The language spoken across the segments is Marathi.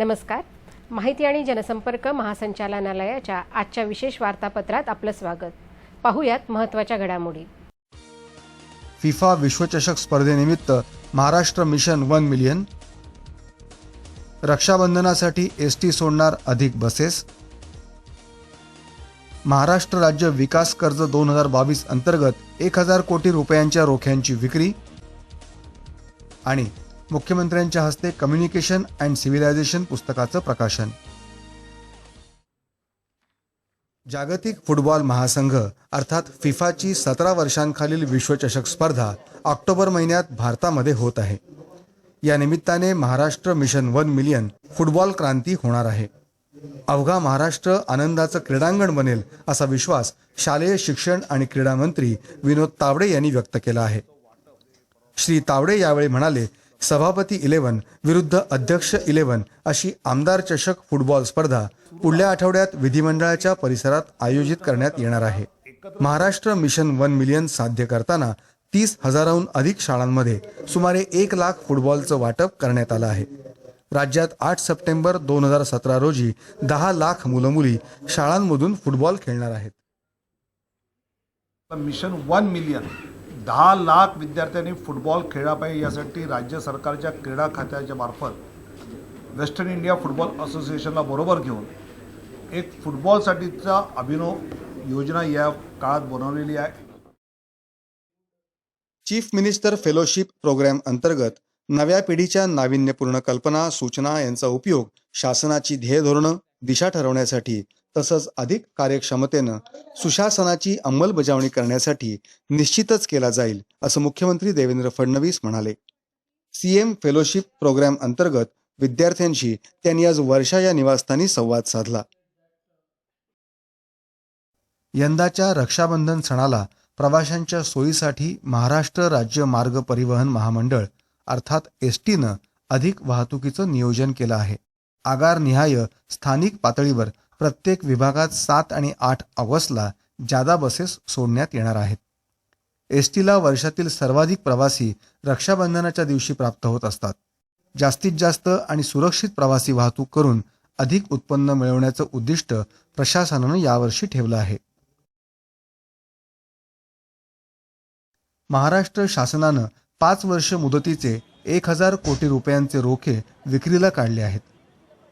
नमस्कार. माहिती आणि जनसंपर्क महासंचालनालयाच्या आजच्या विशेष वार्तापत्रात आपलं स्वागत. पाहुयात महत्त्वाच्या घडामोडी. फिफा विश्वचषक स्पर्धेनिमित्त महाराष्ट्र मिशन वन मिलियन रक्षाबंधनासाठी एस टी सोडणार अधिक बसेस. महाराष्ट्र राज्य विकास कर्ज दोन हजार बावीस अंतर्गत एक हजार कोटी रुपयांच्या रोख्यांची विक्री. आणि मुख्यमंत्र्यांच्या हस्ते कम्युनिकेशन अँड सिव्हिलायझेशन पुस्तकाचं प्रकाशन. जागतिक फुटबॉल महासंघ अर्थात फिफाची सतरा वर्षांखालील विश्वचषक स्पर्धा ऑक्टोबर महिन्यात भारतामध्ये होत आहे. या निमित्ताने Maharashtra mission one million football क्रांती होणार आहे. अवघा महाराष्ट्र आनंदाचं क्रीडांगण बनेल असा विश्वास शालेय शिक्षण आणि क्रीडा मंत्री विनोद तावडे यांनी व्यक्त केला आहे. श्री तावडे यावेळी म्हणाले सभापती इलेव्हन विरुद्ध अध्यक्ष इलेव्हन अशी आमदार चषक फुटबॉल स्पर्धा पुढल्या आठवड्यात विधिमंडळाच्या परिसरात आयोजित करण्यात येणार आहे. महाराष्ट्र मिशन वन मिलियन साध्य करताना तीस हजाराहून अधिक शाळांमध्ये सुमारे एक लाख फुटबॉलचं वाटप करण्यात आलं आहे. राज्यात आठ सप्टेंबर दोन हजार सतरा रोजी दहा लाख मुलं मुली शाळांमधून फुटबॉल खेळणार आहेत. मिशन वन मिलियन दहा लाख विद्यार्थ्यांनी फुटबॉल खेळला पाहिजे यासाठी राज्य सरकारच्या क्रीडा खात्याच्या मार्फत वेस्टर्न इंडिया फुटबॉल असोसिएशनला बरोबर घेऊन एक फुटबॉलसाठीचा अभिनव योजना या काळात बनवलेली आहे. चीफ मिनिस्टर फेलोशिप प्रोग्राम अंतर्गत नव्या पिढीच्या नाविन्यपूर्ण कल्पना सूचना यांचा उपयोग शासनाची ध्येय धोरणं दिशा ठरवण्यासाठी तसंच अधिक कार्यक्षमतेनं सुशासनाची अंमलबजावणी करण्यासाठी निश्चितच केला जाईल असं मुख्यमंत्री देवेंद्र फडणवीस म्हणाले. सीएम फेलोशिप प्रोग्राम अंतर्गत विद्यार्थ्यांशी त्यांनी आज वर्षा या निवासस्थानी संवाद साधला. यंदाच्या रक्षाबंधन सणाला प्रवाशांच्या सोयीसाठी महाराष्ट्र राज्य मार्ग परिवहन महामंडळ अर्थात एस टीनं अधिक वाहतुकीचं नियोजन केलं आहे. आगारनिहाय स्थानिक पातळीवर प्रत्येक विभागात सात आणि आठ ऑगस्टला जादा बसेस सोडण्यात येणार आहेत. एस टीला वर्षातील सर्वाधिक प्रवासी रक्षाबंधनाच्या दिवशी प्राप्त होत असतात. जास्तीत जास्त आणि सुरक्षित प्रवासी वाहतूक करून अधिक उत्पन्न मिळवण्याचं उद्दिष्ट प्रशासनानं यावर्षी ठेवलं आहे. महाराष्ट्र शासनानं पाच वर्ष मुदतीचे एक हजार कोटी रुपयांचे रोखे विक्रीला काढले आहेत.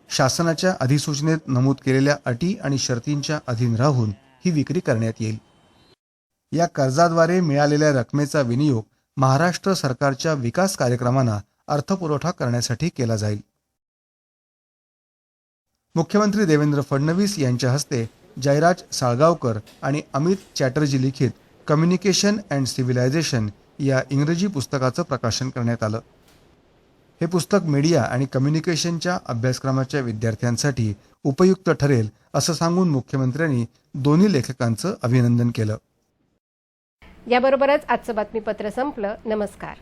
शासनाच्या अधिसूचनेत नमूद केलेल्या अटी आणि शर्तींच्या अधीन राहून ही विक्री करण्यात येईल. या कर्जाद्वारे मिळालेल्या रकमेचा विनियोग महाराष्ट्र सरकारच्या विकास कार्यक्रमांना अर्थपुरवठा करण्यासाठी केला जाईल. मुख्यमंत्री देवेंद्र फडणवीस यांच्या हस्ते जयराज साळगावकर आणि अमित चॅटर्जी लिखित कम्युनिकेशन अँड सिव्हिलायझेशन या इंग्रजी पुस्तकाचं प्रकाशन करण्यात आलं. हे पुस्तक मीडिया आणि कम्युनिकेशनच्या अभ्यासक्रमाच्या विद्यार्थ्यांसाठी उपयुक्त ठरेल असं सांगून मुख्यमंत्र्यांनी दोन्ही लेखकांचं अभिनंदन केलं. याबरोबरच आजचं बातमीपत्र संपलं. नमस्कार.